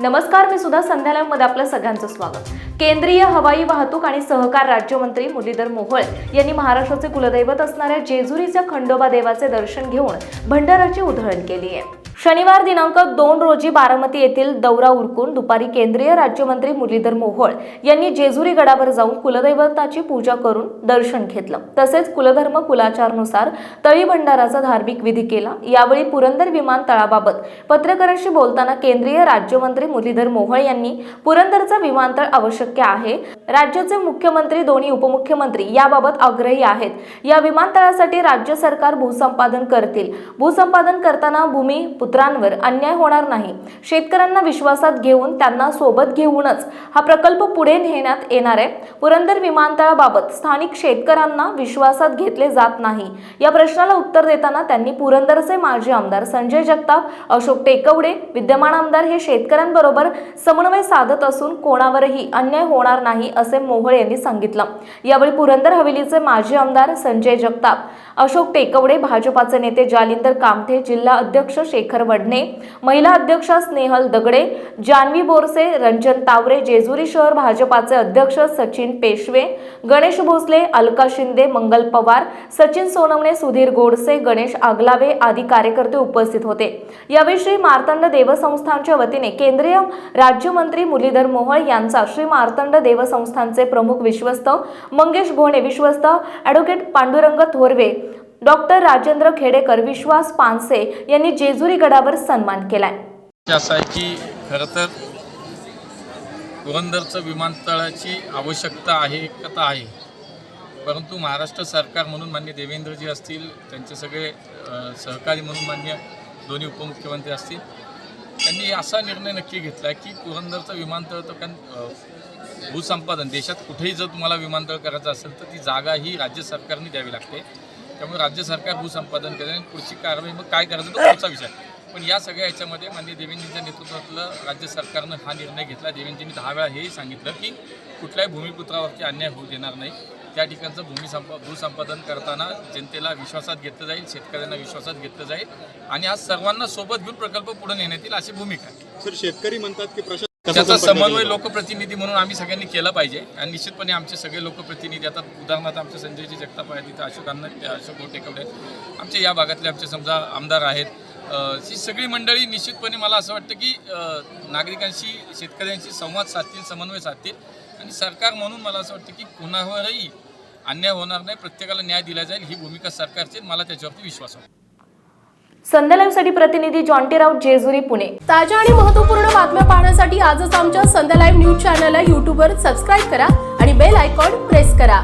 नमस्कार मी सुद्धा संध्याकाळमध्ये आपलं सगळ्यांचं स्वागत. केंद्रीय हवाई वाहतूक आणि सहकार राज्यमंत्री मुरलीधर मोहोळ यांनी महाराष्ट्राचे कुलदैवत असणाऱ्या जेजुरीच्या खंडोबा देवाचे दर्शन घेऊन भंडाराची उधळण केली आहे. शनिवार दिनांक दोन रोजी बारामती येथील दौरा उरकून दुपारी केंद्रीय राज्यमंत्री मुरलीधर मोहोळ यांनी जेजुरी गडावर जाऊन कुलदैवताची पूजा करून दर्शन घेतलं. तसेच कुलधर्म कुलाचारनुसार तळी भंडाराचा धार्मिक विधी केला. यावेळी पुरंदर विमानतळाबाबत पत्रकारांशी बोलताना केंद्रीय राज्यमंत्री मुरलीधर मोहोळ यांनी पुरंदरचा विमानतळ आवश्यक आहे. राज्याचे मुख्यमंत्री दोन्ही उपमुख्यमंत्री याबाबत आग्रही आहेत. या विमानतळासाठी राज्य सरकार भूसंपादन करतील. भूसंपादन करताना भूमी पुत्रांवर अन्याय होणार नाही. शेतकऱ्यांना विश्वासात घेऊन त्यांना सोबत घेऊनच हा प्रकल्प पुढे नेण्यात येणार आहे. पुरंदर विमानतळाबाबत स्थानिक शेतकऱ्यांना विश्वासात घेतले जात नाही. या प्रश्नाला उत्तर देताना त्यांनी पुरंदरचे माजी आमदार संजय जगताप अशोक टेकवडे विद्यमान आमदार हे शेतकऱ्यांबरोबर समन्वय साधत असून कोणावरही अन्याय होणार नाही असे मोहळ यांनी सांगितलं. यावेळी पुरंदर हवेलीचे माजी आमदार संजय जगताप अशोक टेकवडे भाजपाचे नेते जालिंदर कामठे जिल्हा अध्यक्ष शेखर वडणे महिला अध्यक्ष स्नेहल दगडे जानवी बोरसे रंजन तावरे जेजुरी शहर भाजपाचे अध्यक्ष सचिन पेशवे गणेश भोसले अलका शिंदे मंगल पवार सचिन सोनवणे सुधीर गोडसे गणेश आगलावे आदी कार्यकर्ते उपस्थित होते. यावेळी श्री मार्तंड देवसंस्थानच्या वतीने केंद्रीय राज्यमंत्री मुरलीधर मोहोळ यांचा श्री मार्तंड देवसंस्थानचे प्रमुख विश्वस्त मंगेश घोणे विश्वस्त ॲडव्होकेट पांडुरंग थोरवे डॉक्टर राजेंद्र खेडेकर विश्वास पानसे यांनी जेजुरी गडावर सन्मान केलाय. असं की खरं तर पुरंदरचं विमानतळाची आवश्यकता आहे एकता आहे. परंतु महाराष्ट्र सरकार म्हणून मान्य देवेंद्रजी असतील त्यांचे सगळे सहकारी म्हणून मान्य दोन्ही उपमुख्यमंत्री असतील त्यांनी असा निर्णय नक्की घेतला की पुरंदरचं विमानतळ तर कारण भूसंपादन देशात कुठेही जर तुम्हाला विमानतळ करायचं असेल तर ती जागा ही राज्य सरकारने द्यावी लागते. त्यामुळे राज्य सरकार भूसंपादन करेल आणि पुढची कारवाई मग काय करायचं तो पुढचा विषय. पण या सगळ्या ह्याच्यामध्ये माननीय देवेंद्रजींच्या नेतृत्वातलं राज्य सरकारनं हा निर्णय घेतला. देवेंद्रजींनी दहा वेळा हेही सांगितलं की कुठल्याही भूमिपुत्रावरती अन्याय होऊ देणार नाही. त्या ठिकाणचं भूमिसंप भूसंपादन करताना जनतेला विश्वासात घेतलं जाईल शेतकऱ्यांना विश्वासात घेतलं जाईल आणि आज सर्वांना सोबत घेऊन प्रकल्प पुढे नेण्यात येईल अशी भूमिका आहे. सर शेतकरी म्हणतात की प्रशासन त्याचा समन्वय लोकप्रतिनिधी म्हणून आम्ही सगळ्यांनी केला पाहिजे. आणि निश्चितपणे आमचे सगळे लोकप्रतिनिधी आता उदाहरणार्थ आमचे संजयजी जगताप आहेत तिथे अशोक अण्णा अशोक गोटेकवडे आहेत. आमचे या भागातले आमचे समजा आमदार आहेत. ही सगळी मंडळी निश्चितपणे मला असं वाटतं की नागरिकांशी शेतकऱ्यांशी संवाद साधतील समन्वय साधतील. आणि सरकार म्हणून मला असं वाटतं की कुणावरही अन्याय होणार नाही प्रत्येकाला न्याय दिला जाईल ही भूमिका सरकारची मला त्याच्यावरती विश्वास वाटतो संध्यालाईव्हसाठी प्रतिनिधी जॉन्टीराव जेजुरी पुणे. ताज्या आणि महत्त्वपूर्ण बातम्या पाहण्यासाठी आजच आमच्या संध्या लाईव्ह न्यूज चॅनलला यूट्यूबवर सबस्क्राईब करा आणि बेल आयकॉन प्रेस करा.